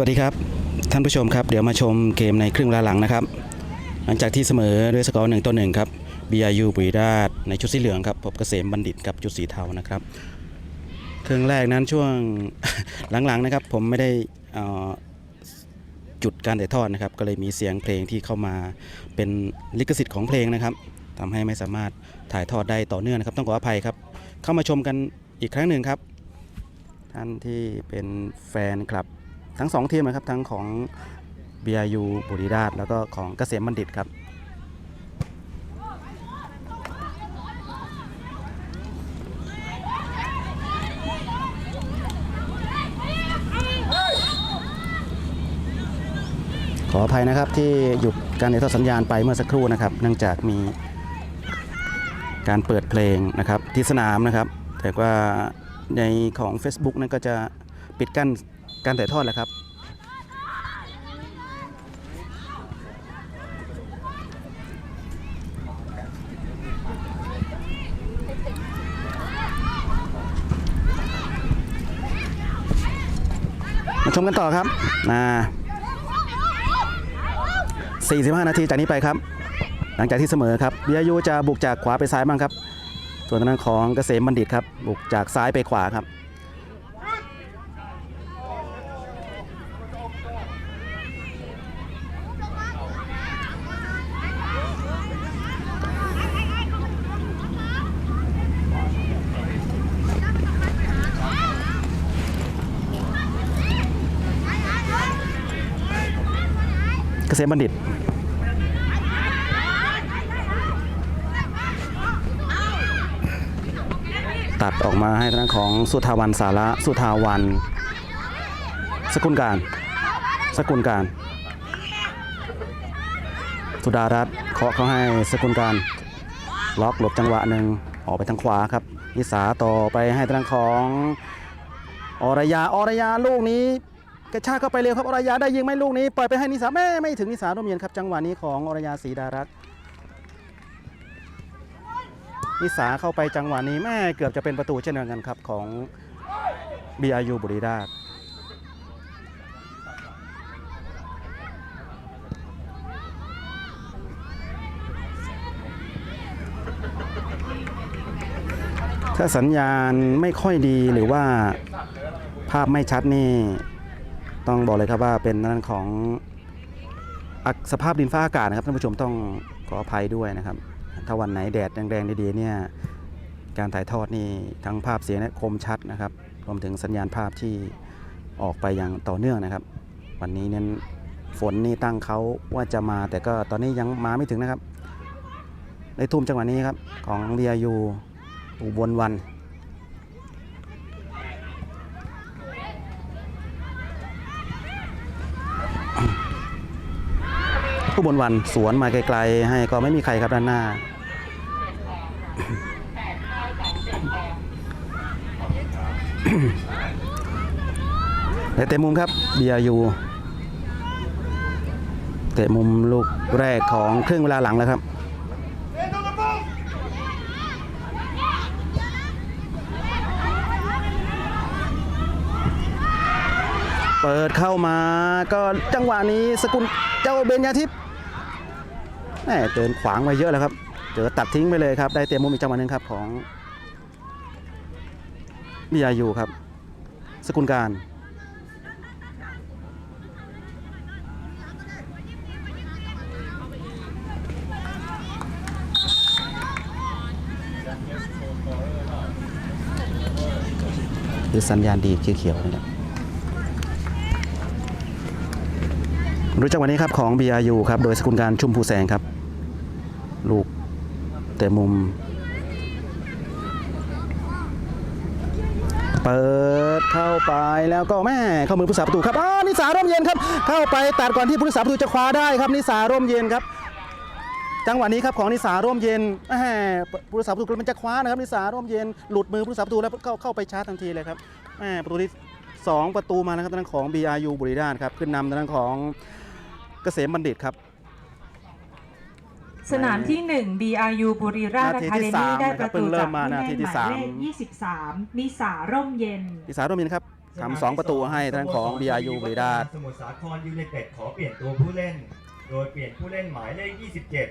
วัสดีครับ ท่านผู้ชมครับ เดี๋ยวมาชมเกมในครึ่งเวลาหลังนะครับ หลังจากที่เสมอด้วยสกอร์หนึ่งต่อหนึ่งครับ BRU บุรีราชในชุดสีเหลืองครับพบเกษมบัณฑิตกับชุดสีเทานะครับครึ่งแรกนั้นช่วงหลังๆนะครับ ผมไม่ได้จุดการถ่ายทอดนะครับ ก็เลยมีเสียงเพลงที่เข้ามาเป็นลิขสิทธิ์ของเพลงนะครับทำให้ไม่สามารถถ่ายทอดได้ต่อเนื่องนะครับ ต้องขออภัยครับ เข้ามาชมกันอีกครั้งหนึ่งครับ ท่านที่เป็นแฟนคลับ ทั้งสองทีมนะครับทั้งของ BRU บุรีราชแล้วก็ของเกษมบัณฑิตครับขออภัยนะครับที่หยุดการถ่ายทอดสัญญาณไปเมื่อสักครู่นะครับ เนื่องจากมีการเปิดเพลงนะครับที่สนามนะครับ แต่ว่าในของ Facebook นั้นก็จะปิดกั้น การถ่ายทอดแหละครับ มาชมกันต่อครับนะ45 นาทีจากนี้ไปครับ หลังจากที่เสมอครับเบียยูจะบุกจากขวาไปซ้ายบ้างครับ ส่วนทางด้านของเกษมบัณฑิตครับ บุกจากซ้ายไปขวาครับ เกษมบัณฑิตตัดออกมาให้ทางของสุทาวันสาระสุทาวันสกุลการ สกุลการ สุดารัตน์เคาะเขาให้สกุลการ ล็อกหลบจังหวะหนึ่งออกไปทางขวาครับนิสาต่อไปให้ทางของอรยาอรยาลูกนี้ กระชากเข้าไปเร็วครับอรยาได้ยิงไหมลูกนี้ปล่อยไปให้นิสาแม่ไม่ถึงนิสาร่มเย็นครับจังหวะนี้ของอรยาศรีดารัตน์นิสาเข้าไปจังหวะนี้แม่เกือบจะเป็นประตูเช่นเดียวกันครับของ BRU บุรีราชถ้าสัญญาณไม่ค่อยดีหรือว่าภาพไม่ชัดนี่ ต้องบอกเลยครับว่าเป็นด้านของอักสภาพดินฟ้าอากาศนะครับท่านผู้ชมต้องขออภัยด้วยนะครับ ถ้าวันไหนแดดแรงๆดีๆเนี่ยการถ่ายทอดนี่ทั้งภาพเสียงเนี่ยคมชัดนะครับรวมถึงสัญญาณภาพที่ออกไปอย่างต่อเนื่องนะครับ วันนี้เน้นฝนนี่ตั้งเขาว่าจะมา แต่ก็ตอนนี้ยังมาไม่ถึงนะครับ ในทุ่มจังหวะนี้ครับของ BRU อุบลวัน บนวันสวนมาไกลๆให้ก็ไม่มีใครครับด้านหน้าแต่เตะมุมครับ BRU เตะมุมลูกแรกของครึ่งเวลาหลังแล้วครับเปิดเข้ามาก็จังหวะนี้สกุลเจ้าเบญญาทิพย์ เดินขวางมาเยอะแล้วครับ เจอตัดทิ้งไปเลยครับ ได้เตรียมมุมอีกจังหวะหนึงครับของบิยายูครับ สกุลการคือสัญญาณดีเขียวๆนี่แหละรู้จักวันนี้ครับของ BRU ครับ โดยสกุลการชุมภูแสงครับ เตะมุม เปิดเข้าไปแล้วก็แม่เข้ามือผู้สาประตูครับอ้าวนิสาร่มเย็นครับ เข้าไปตัดก่อนที่ผู้รักษาประตูจะคว้าได้ครับนิสาร่มเย็นครับ จังหวะนี้ครับของนิสาร่มเย็นแหมผู้รักษาประตูมันจะคว้านะครับนิสาร่มเย็นหลุดมือผู้รักษาประตูแล้วเข้าเข้าไปชาร์จทันทีเลยครับแหมประตูที่สองประตูมานะครับทางด้านของ BRU บุรีรัมย์ครับขึ้นนำทางด้านของเกษมบัณฑิตครับ สนามที่ 1 BRU บุรีราชนาทีอะที่คาเดสามี่มได้นะคปรับระเพิ่ตูงเริ่จากมมาผู้นาเล่นทีหที่มายสามเลข23นิสาร่มเย็นนิสาร่มเย็นครับทำสองประตูให้ทางของ BRU บุรีรัมย์สมุทรสาครยูไนเต็ดขอเปลี่ยนตัวผู้เล่น โดยเปลี่ยนผู้เล่นหมายเลข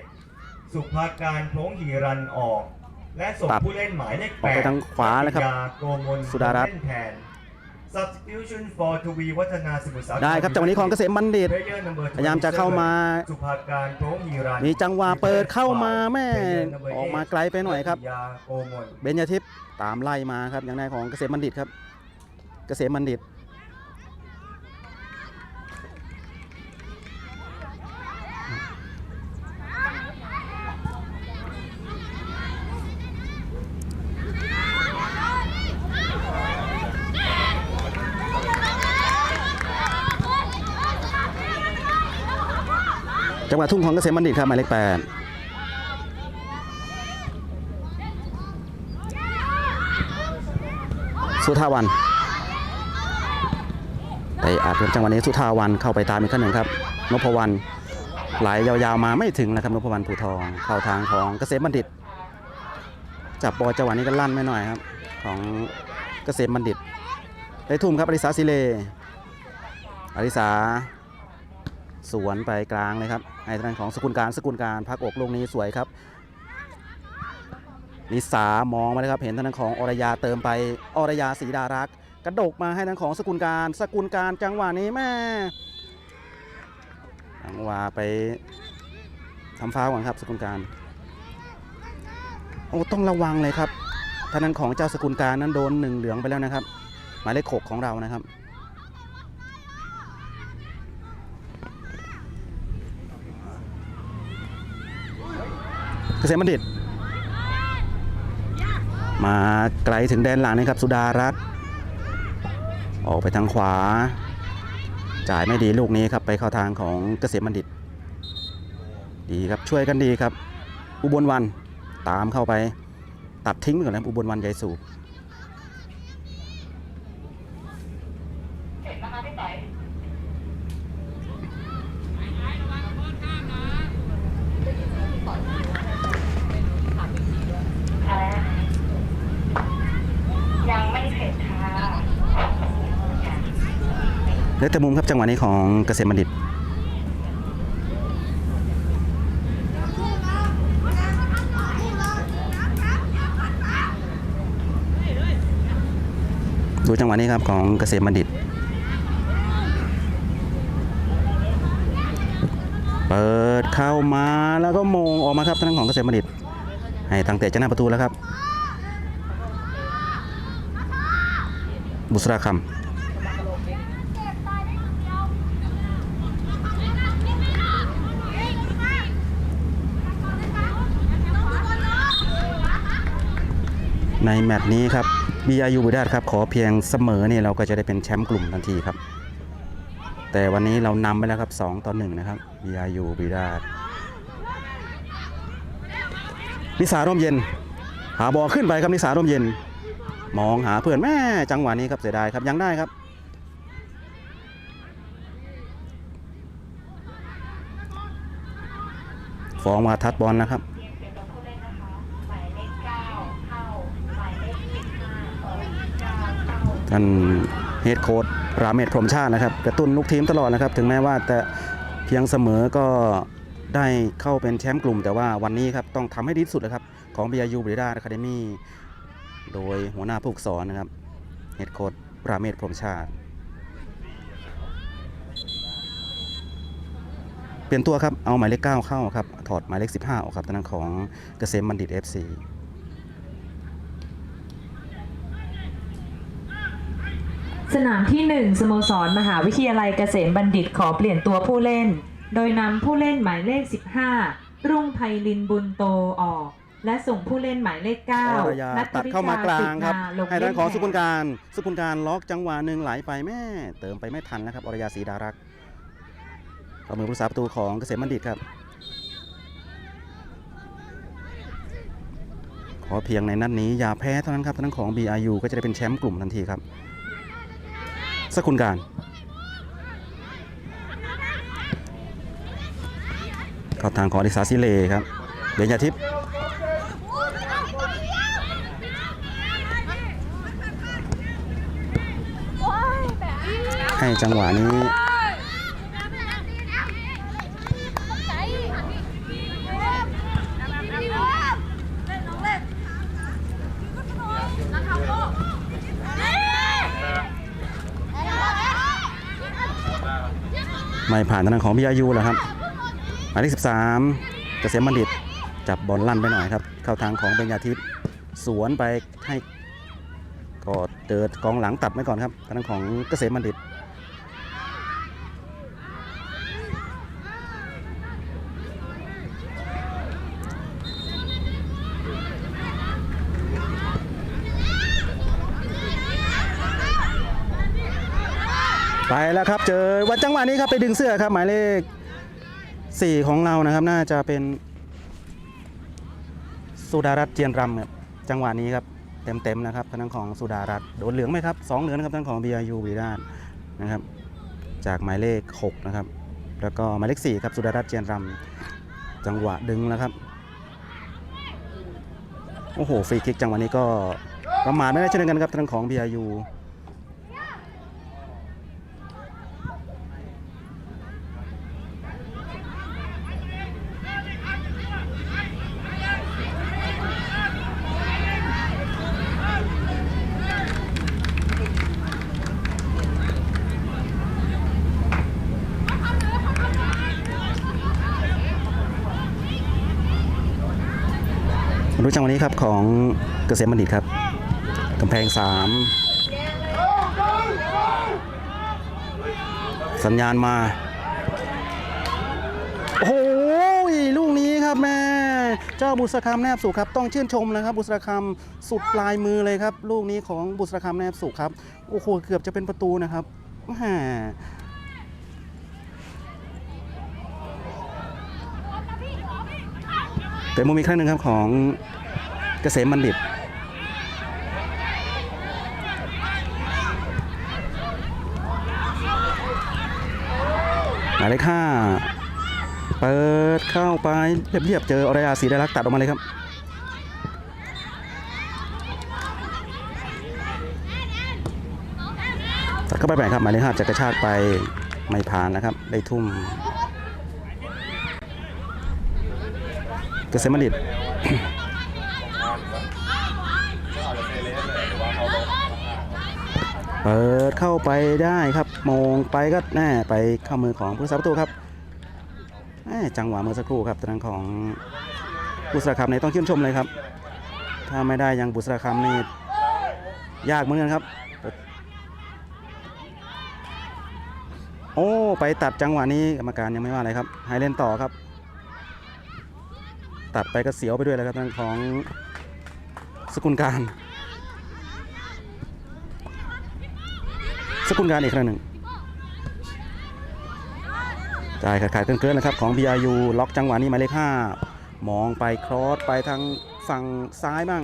27 สุภาการโพงหีรันออก และส่งปรับผู้เล่นหมายเลขออกไป8ทางขวาเลยครับปัญญโกมลสุดารัตน์เล่นแทน substitution for ทวีวัฒนาสมุทรสาครได้ครับจังหวะนี้ของเกษมบัณฑิต Player number พยายามจะเข้ามา สุภาการโพงหีรันมีจังหวะเปิดเข้ามาแม่ Player number ออกมาไกลไปหน่อยครับปัญญาโกมลเบญญาทิพย์ตามไล่มาครับอย่างนายของเกษมบัณฑิตครับ เกษมบัณฑิต จังหวะทุ่งของเกษมบัณฑิตครับหมายเลขแปดสุธาวันแต่อาจเป็นจังหวะนี้สุธาวันเข้าไปตามอีกขั้นหนึ่งครับนพวรรณไหลยาวๆมาไม่ถึงนะครับนพวรรณผูทองเข้าทางของเกษมบัณฑิต จับบอลจังหวะนี้ก็ลั่นไม่หน่อยครับ ของเกษมบัณฑิตได้ทุ่มครับอริสาซิเลอริสา สวนไปกลางเลยครับให้ทางของสกุลการสกุลการพักอกลูกนี้สวยครับลิสามองมาเลยครับเห็นทางของอรยาเติมไปอรยาศรีดารักษกระดกมาให้ทางของสกุลการ สกุลการจังหวะนี้แม่จังหวะไปทำฟาก่อนครับสกุลการโอ้ต้องระวังเลยครับทางด้นของเจ้าสกุลการนั้นโดนหนึ่งเหลืองไปแล้วนะครับ หมายเลขหกของเรานะครับ ษมบัณฑิต มาไกลถึงแดนหลังนะครับ สุดารัตน์ออกไปทางขวา จ่ายไม่ดีลูกนี้ครับไปเข้าทางของเกษมบัณฑิต ดีครับช่วยกันดีครับ อุบลวันตามเข้าไป ตัดทิ้งไปก่อนนะอุบลวันใหญ่สูบ ยังไม่เสร็จค่ะ เลือแต่มุมครับจังหวะนี้ของเกษมบัณฑิตดูจังหวะนี้ครับของเกษมบัณฑิต เปิดเข้ามาแล้วก็มงออกมาครับทางของเกษมบัณฑิต ให้ทางเตะจะหน้าประตูแล้วครับ บุษราคำ ในแมตช์นี้ครับ BRU บุรีรัมย์ครับขอเพียงเสมอเนี่ยเราก็จะได้เป็นแชมป์กลุ่มทันทีครับ แต่วันนี้เรานำไปแล้วครับ2ต่อ1นะครับ BRU บุรีรัมย์นิสาร่มเย็น หาบอลขึ้นไปครับนิสาร่มเย็น มองหาเพื่อนแม่จังหวะนี้ครับเสียดายครับยังได้ครับฟองมาทัดบอลนะครับ ท่านเฮดโค้ดราเมศพรหมชาตินะครับกระตุ้นลูกทีมตลอดนะครับ ถึงแม้ว่าแต่เพียงเสมอก็ได้เข้าเป็นแชมป์กลุ่ม แต่ว่าวันนี้ครับต้องทำให้ดีที่สุดนะครับของ BRU บริดาอะคาเดมี่โดยหัวหน้าผู้ฝึกสอนนะครับเฮดโค้ดราเมศพรหมชาติ เปลี่ยนตัวครับเอาหมายเลข9เข้าครับถอดหมายเลข15ออกครับทางด้านของเกษมบัณฑิต FC นามที่ 1 สโมสร มหาวิทยาลัยเกษมบัณฑิตขอเปลี่ยนตัวผู้เล่น โดยนำผู้เล่นหมายเลข 15 รุ่งไพลินบุญโตออก และส่งผู้เล่นหมายเลขอร9ยานัทตัดริเข้ามากลางครับสิทธลงให้เล่ด้านนของแทสุกุลการสุกุลการล็อกจังหวะหนึ่งไหลไปแม่ เติมไปไม่ทันแล้วครับอรยาศรีดารักษ์ต่อมือผู้สาประตูของเกษมบัณฑิตครับ ขอเพียงในนัดนี้อย่าแพ้เท่านั้นครับทางด้านของ BRU ก็จะได้เป็นแชมป์กลุ่มทันทีครับ สกุลการเข้าทางของอดิสาซิเลครับเบญญาทิพย์ให้จังหวะนี้ ไม่ผ่านทางของพิยายูแล้วครับหมายเลข13เกษมบัณฑิตจับบอลลั่นไปหน่อยครับ เข้าทางของเบญญาทิพย์สวนไปให้ก็เจอกองหลังตัดไว้ก่อนครับทางของเกษมบัณฑิต ไปแล้วครับ เจอวันจังหวะนี้ครับไปดึงเสื้อครับ หมายเลข 4 ของเรานะครับ น่าจะเป็นสุดารัตน์เจียนรำครับจังหวะนี้ครับเต็มๆนะครับทางด้านของสุดารัตน์โดนเหลืองไหมครับสองเหลืองนะครับทางของ BRU วีด้านนะครับ จากหมายเลข 6 นะครับ แล้วก็หมายเลข 4 ครับสุดารัตน์เจียนรำจังหวะดึงแล้วครับโอ้โหฟรีคิกจังหวะนี้ก็ประมาทไม่ได้เช่นกันครับทางของ รู้จังวันนี้ครับของเกษมบัณฑิตครับกำแพงสามสัญญาณมา โอ้โหลูกนี้ครับแม่เจ้าบุษราคำแนบสุขครับ ต้องชื่นชมนะครับ บุษราคำสุดปลายมือเลยครับ ลูกนี้ของบุษราคำแนบสุขครับ โอ้โห เกือบจะเป็นประตูนะครับแหม แต่มุมอีกครั้งหนึ่งครับของเกษมบัณฑิตหมายเลขห้าเปิดเข้าไปเรียบๆเจออรยาศรีได้รักตัดออกมาเลยครับ ตัดเข้าไปแบ่ครับหมายเลขห้าจะกระชากไปไม่ผ่านนะครับ ได้ทุ่ม เกษมบัณฑิตเปิดเข้าไปได้ครับมองไปก็แน่ไปเข้ามือของผู้รักษาประตูครับแม่จังหวะเมื่อสักครู่ครับทางของบุษราคำเนี่ยต้องชื่นชมเลยครับ ถ้าไม่ได้ยังบุษราคำนี่ยากเหมือนกันครับ โอ้ ไปตัดจังหวะนี้กรรมการยังไม่ว่าอะไรครับ ให้เล่นต่อครับ ตัดไปก็เสียวไปด้วยแล้วครับทางของสกุลการ สกุลการอีกครั้งหนึ่งจ่ายขาดขาดเกินๆนะครับของ BRU ล็อกจังหวะนี้หมายเลข5มองไปครอสไปทางฝั่งซ้ายบ้าง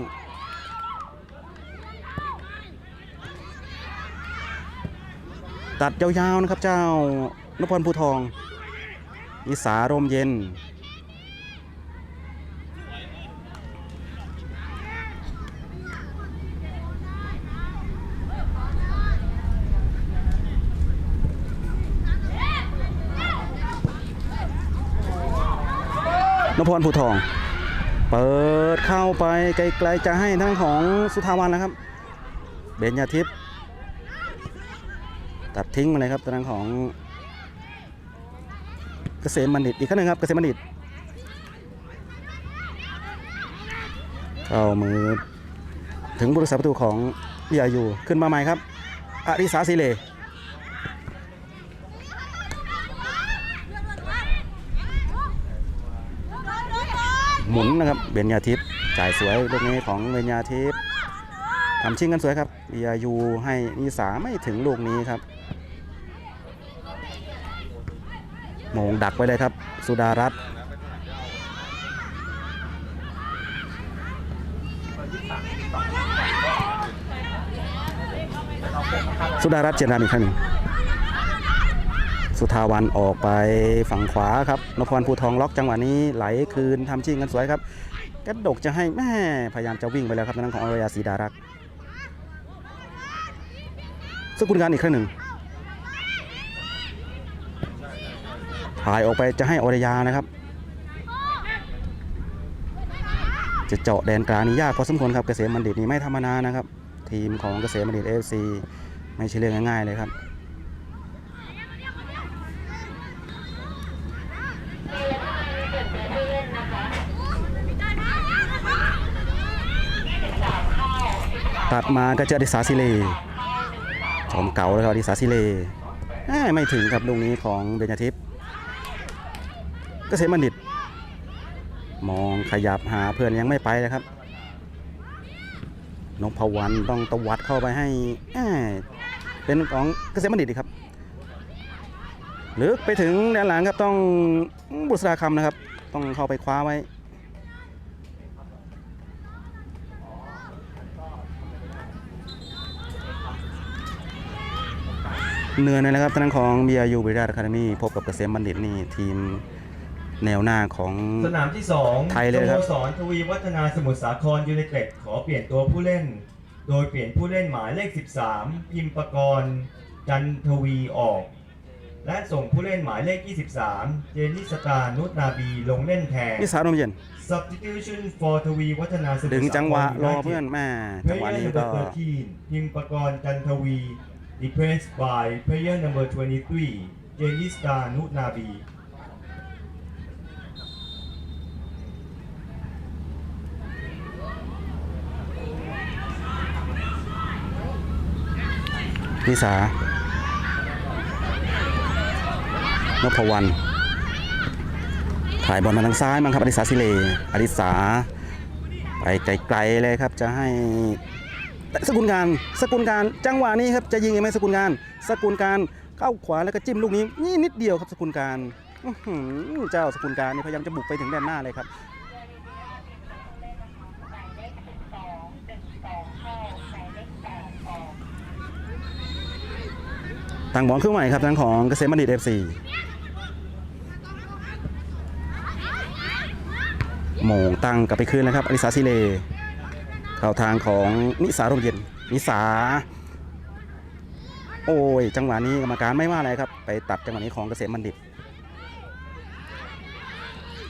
ตัดยาวๆนะครับเจ้านพพรภูทอง อิสารมเย็น นพพรภูทอง เปิดเข้าไปไกลๆจะให้ทั้งของสุธาวันแล้วครับ เบญญาทิพย์ตัดทิ้งมาเลยครับทางของเกษมบัณฑิตอีกครั้งหนึ่งครับเกษมบัณฑิตเข้ามือถึงบริษัทประตูของยายูขึ้นมาใหม่ครับอริสาศิเล มุนนะครับเบญญาทิพย์จ่ายสวยลูกนี้ของเบญญาทิพย์ทำชิงกันสวยครับบียายูให้นิสาไม่ถึงลูกนี้ครับโมงดักไว้เลยครับ สุดารัตน์สุดารัตน์เจนรามอีกครั้งหนึ่ง สุธาวันออกไปฝั่งขวาครับนพรภูทองล็อกจังหวะนี้ไหลคืนทำชิงกันสวยครับกระดกจะให้แม่พยายามจะวิ่งไปแล้วครับทางด้านของอรยาศรีดารักษ์สกุลการอีกครั้งหนึ่งถ่ายออกไปจะให้อรยานะครับ จะเจาะแดนกลางนี่ยากพอสมควรครับเกษมบัณฑิตนี่ไม่ธรรมดานะครับ ทีมของเกษมบัณฑิตเอฟซีไม่ใช่เรื่องง่ายๆเลยครับัดมาก็เจออดิสาซิเลชมเก่าเลยครับอดิสาซิเลไม่ถึงครับลูกนี้ของเบญญาทิพย์เกษมบัณฑิต มองขยับหาเพื่อนยังไม่ไปเลยครับนพวรรณต้องตวัดเข้าไปให้เป็นของเกษมบัณฑิตครับลึกไปถึงด้านหลังครับต้องบุษราคำนะครับ ต้องเข้าไปคว้าไว้ เหนื่อยเลยนะครับทางด้านของ BRU บริดาร์คาเดมี่พบกับเกษมบัณฑิตนี่ทีมแนวหน้าของสนามที่2ไทยเลยครับสโมสรทวีวัฒนาสมุทรสาครยูไนเต็ดขอเปลี่ยนตัวผู้เล่น โดยเปลี่ยนผู้เล่นหมายเลข 13 พิมปกรณ์จันทวีออก และส่งผู้เล่นหมายเลข 23 เจนิสตานุชนาบีลงเล่นแทนนิสาโรมเย็น substitution for ทวีวัฒนาสมุทรสาครดึงจังหวะรอ United เพื่อนแม่จังหวะ Player นี้ก็ number 13พิมปกรณ์จันทวี replaced by player number 23เจนิสตานุชนาบีนิสานพวรรณถ่ายบอลมาทางซ้ายมั้งครับอดิสาซิเลอดิสาไปไกลๆเลยครับจะให้ สกุลการสกุลการจังหวะนี้ครับจะยิงยังไหมสกุลการสกุลการเข้าขวาแล้วก็จิ้มลูกนี้นี่นิดเดียวครับสกุลการเจ้าสกุลการนี่พยายามจะบุกไปถึงด้านหน้าเลยครับหมายเลขสิบสองหนึ่งสองเข้าหมายเลขแปดองบอลขึ้นใหม่ครับทางของเกษมบัณฑิต FC โมงตั้งกลับไปคืนแล้วครับอลิสาซิเล เข้าทางของนิสารมเย็นนิสา โอ้ย จังหวะนี้กรรมการไม่ว่าอะไรครับ ไปตัดจังหวะนี้ของเกษมบัณฑิต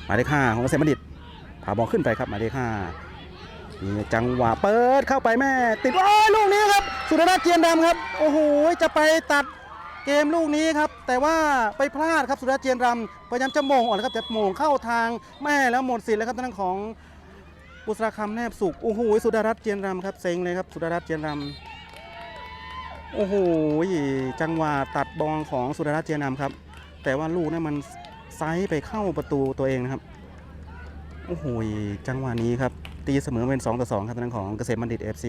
หมายเลขห้าของเกษมบัณฑิตพาบอลขึ้นไปครับหมายเลขห้านี่จังหวะเปิดเข้าไปแม่ ติดโอ้ยลูกนี้ครับ สุดาเจียนดำครับ โอ้โหจะไปตัดเกมลูกนี้ครับ แต่ว่าไปพลาดครับสุดาเจียนรำพยายามจะโมงอ่อนครับแต่โมงเข้าทางแม่แล้วหมดสิทธิ์แล้วครับทางของ บุษราคำแนบสุขโอ้โหสุดารัตน์เจียนรำครับเซ็งเลยครับสุดารัตน์เจียนรำโอ้โหจังหวะตัดบอลของสุดารัตน์เจียนรำครับ แต่ว่าลูกนั้นมันไซส์ไปเข้าประตูตัวเองนะครับโอ้โหจังหวะนี้ครับตีเสมอเป็น2ต่อ2ครับทางของเกษมบัณฑิต FC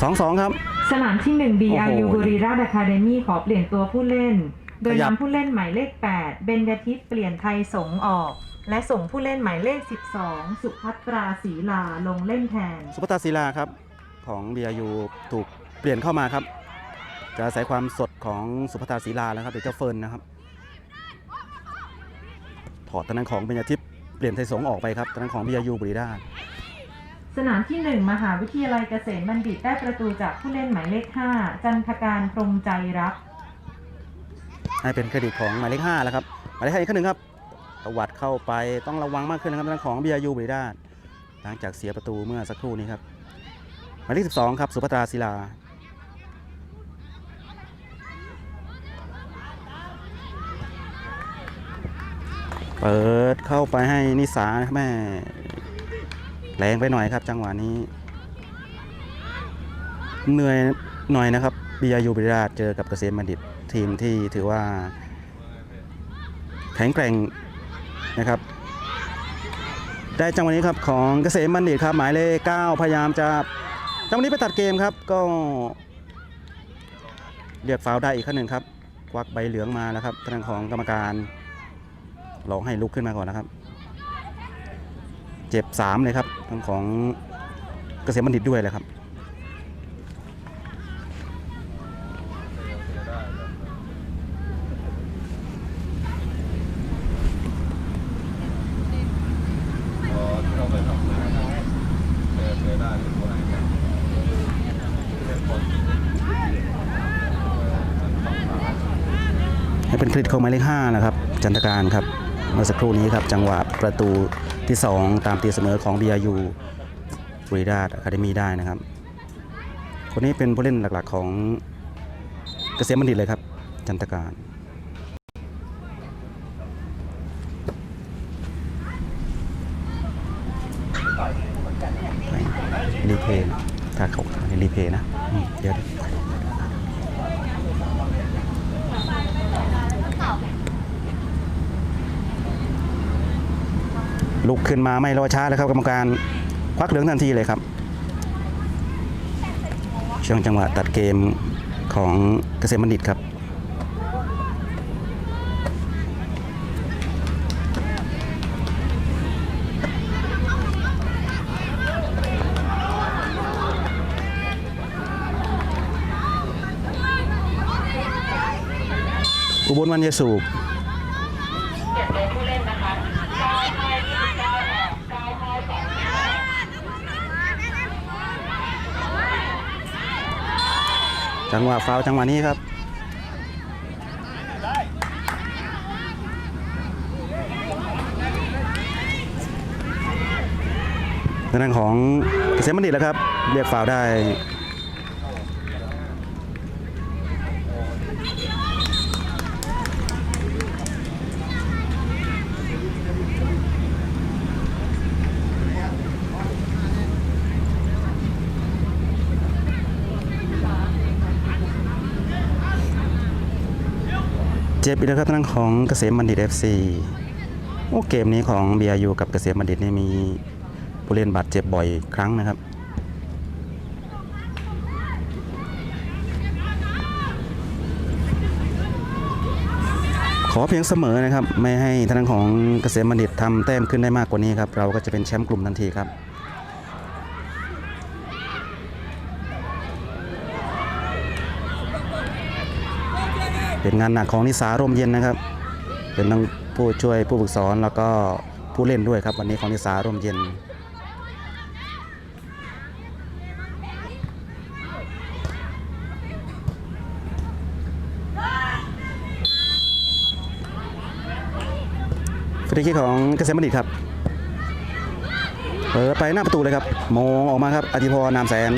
สองสองครับ สนามที่1โอ้ BRU โหบุรีราชอะคาเดมี่ขอเปลี่ยนตัวผู้เล่น โดยขยับ นำผู้เล่นหมายเลข 8 เบญญาทิพย์เปลี่ยนไทยสงฆ์ออก และส่งผู้เล่นหมายเลข 12 สุภัตราศรีลาลงเล่นแทน สุภตาศิลาครับของ BRU ถูกเปลี่ยนเข้ามาครับ จะอาศัยความสดของสุภตาศิลาแล้วครับเดี๋ยวเจ้าเฟิร์นนะครับ ถอดตอนนั้นของเบญญาทิพย์เปลี่ยนไทยสงฆ์ออกไปครับตอนนั้นของ BRU บุรีราช สนามที่ 1 มหาวิทยาลัยเกษมบัณฑิตได้ประตูจากผู้เล่นหมายเลข 5 จันทการพรมใจรับ ให้เป็นเครดิตของหมายเลข5แล้วครับหมายเลขห้าอีกคนหนึ่งครับตวัดเข้าไปต้องระวังมากขึ้นนะครับทางด้านของ BRU บุรีราหลังจากเสียประตูเมื่อสักครู่นี้ครับหมายเลข12ครับสุภตราศิลาเปิดเข้าไปให้นิสานะครับแม่ แรงไปหน่อยครับ จังหวะนี้ เหนื่อยหน่อยนะครับบียายูบริราชเจอกับเกษมบัณฑิตทีมที่ถือว่า แข็งแกร่งนะครับ ได้จังหวะนี้ครับของเกษมบัณฑิตครับ หมายเลข9พยายามจะจังหวะนี้ไปตัดเกมครับก็เรียกฟาวได้อีกขั้นหนึ่งครับ ควักใบเหลืองมาแล้วครับทางของกรรมการลองให้ลุกขึ้นมาก่อนนะครับ เจ็บสามเลยครับทางของเกษมบัณฑิตด้วยเลยครับเข้าไปทำงานเดินเดินให้เป็นคลิปของหมายเลข5นะครับ จันทการครับ เมื่อสักครู่นี้ครับ จังหวะประตู ที่ 2 ตามตีเสมอของ BRU บริดาดอะคาเดมีได้นะครับ คนนี้เป็นผู้เล่นหลักๆของเกษมบัณฑิตเลยครับ จันทการรีเพย์ถ้าเขาในรีเพย์นะเดี๋ยว ลุกขึ้นมาไม่รอช้าแล้วครับกรรมการควักเหลืองทันทีเลยครับ ช่วงจังหวะตัดเกมของเกษมบัณฑิตครับอุบลวันยสูบ เปลี่ยนตัวผู้เล่นนะคะ9 5 29ออก9 5 2 จังหวะฟาวจังหวะนี้ครับทางด้านของเกษมบัณฑิตแล้วครับ เรียกฟาวได้ จ็บอีกแล้วครับทางด้านของเกษมบัณฑิต FC โอ้เกมนี้ของ BRU กับเกษมบัณฑิตนี่มีผู้เล่นบาดเจ็บบ่อยครั้งนะครับขอเพียงเสมอนะครับ ไม่ให้ทางด้านของเกษมบัณฑิตทำแต้มขึ้นได้มากกว่านี้ครับ เราก็จะเป็นแชมป์กลุ่มทันทีครับ เป็นงานหนักของนิสาร่มเย็นนะครับ เป็นทั้งผู้ช่วยผู้ฝึกสอนแล้วก็ผู้เล่นด้วยครับวันนี้ของนิสาร่มเย็นฟรีคิกของเกษมบัณฑิตครับ เปิดไปหน้าประตูเลยครับมองออกมาครับอธิพรนามแสน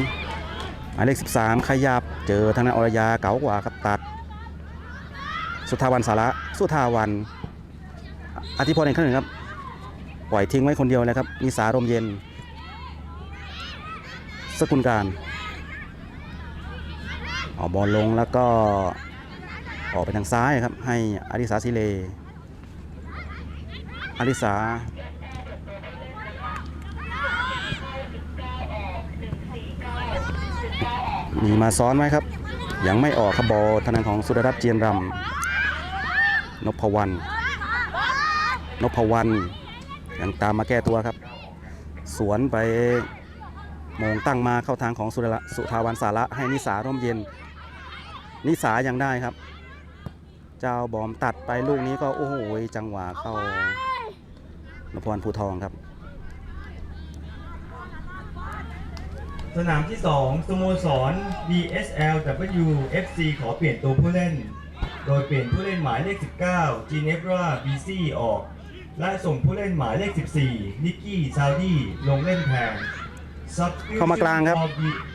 หมายเลข 13 ขยับ เจอทางนั้นอรยาเก๋ากว่าครับตัด สุทาวันสาระสุทาวันอธิพรอีกครั้งหนึ่งครับ ปล่อยทิ้งไว้คนเดียวเลยครับนิสารมเย็น สกุลการเอาบอลลงแล้วก็ออกไปทางซ้ายครับ ให้อริสาซิเลอริสามีมาซ้อนไว้ครับ ยังไม่ออกครับบอลทางด้านของสุดรัตน์เจียนรำ นพวรรณนพวรรณยังตามมาแก้ตัวครับ สวนไปโมงตั้งมาเข้าทางของสุดาสุทาวันสาระให้นิสาร่มเย็น นิสายังได้ครับ เจ้าบอมตัดไปลูกนี้ก็โอ้โหจังหวะเข้านพวรรณภูทองครับ สนามที่ 2สโมสร BSL WFC ขอเปลี่ยนตัวผู้เล่น โดยเปลี่ยนผู้เล่นหมายเลข 19 Ginevra BC ออก และส่งผู้เล่นหมายเลข 14 นิกกี้ ซาวดี้ ลงเล่นแทน Substitution เข้ามากลางครับ of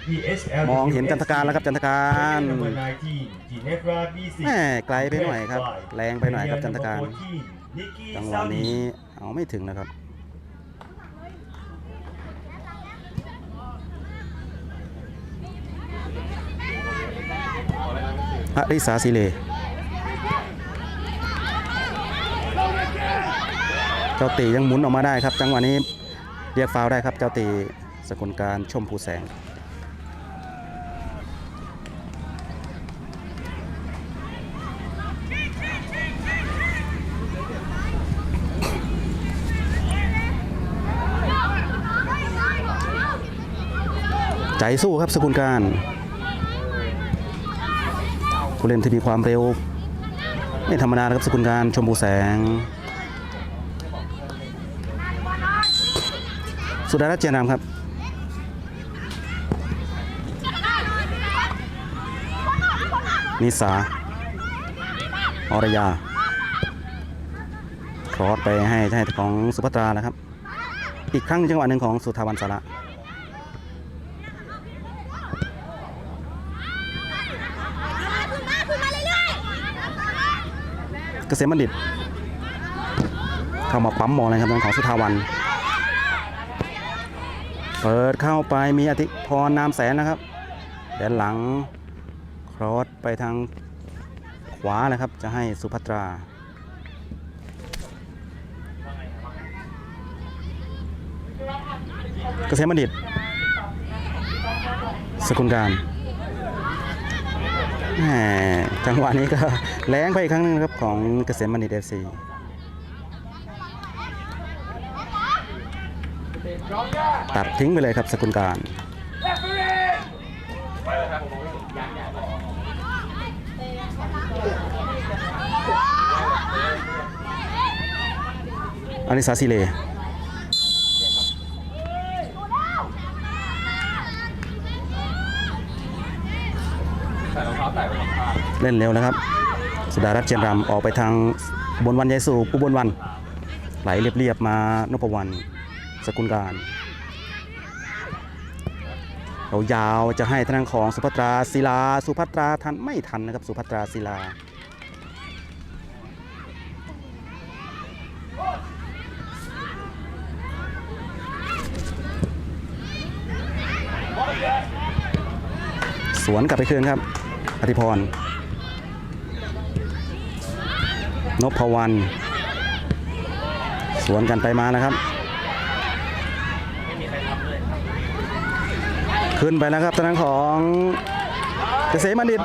BSL มองเห็นจันทการแล้วครับจันทการ Number 19 Ginevra BC แม่ไกลไปหน่อยครับ แรงไปหน่อยครับจันทการ Nikki จังหวะนี้เอาไม่ถึงนะครับอริสาสิเล เจ้าตียังหมุนออกมาได้ครับ จังหวะนี้เรียกฟาวได้ครับ เจ้าตีสกุลการชมภูแสงใจสู้ครับสกุลการผู้เล่นที่มีความเร็วไม่ธรรมดานะครับสกุลการชมพูแสง สุดารัตน์เจนามครับนิสาอรยาครอสไปให้ให้ของสุภัตราแล้วครับ อีกครั้งจังหวะหนึ่งของสุธาวันสาระเกษมบัณฑิต เข้ามาปั๊มมองเลยครับของสุธาวัน เปิดเข้าไปมีอธิพรนามแสนนะครับแดนหลังครอสไปทางขวานะครับ จะให้สุภัตราเกษมบัณฑิต สกุลการจังหวะนี้ก็แรงไปอีกครั้งหนึงนะครับของเกษมบัณฑิตเอฟซี ตัดทิ้งไปเลยครับสกุลการอานิสาซิเลเล่นเร็วแล้วครับ สุดารัตน์เจนรำออกไปทางบนวันยายสูบอุบลวัน ไหลเรียบๆมานพวัน สกุลการเรายาวจะให้ทางของสุภัตราศิลา สุภัตราทันไม่ทันนะครับ สุภัตราศิลาสวนกลับไปคืนครับอธิพร นพวรรณสวนกันไปมานะครับ ขึ้นไปนะครับตอนนั้นของเกษมบัณฑิต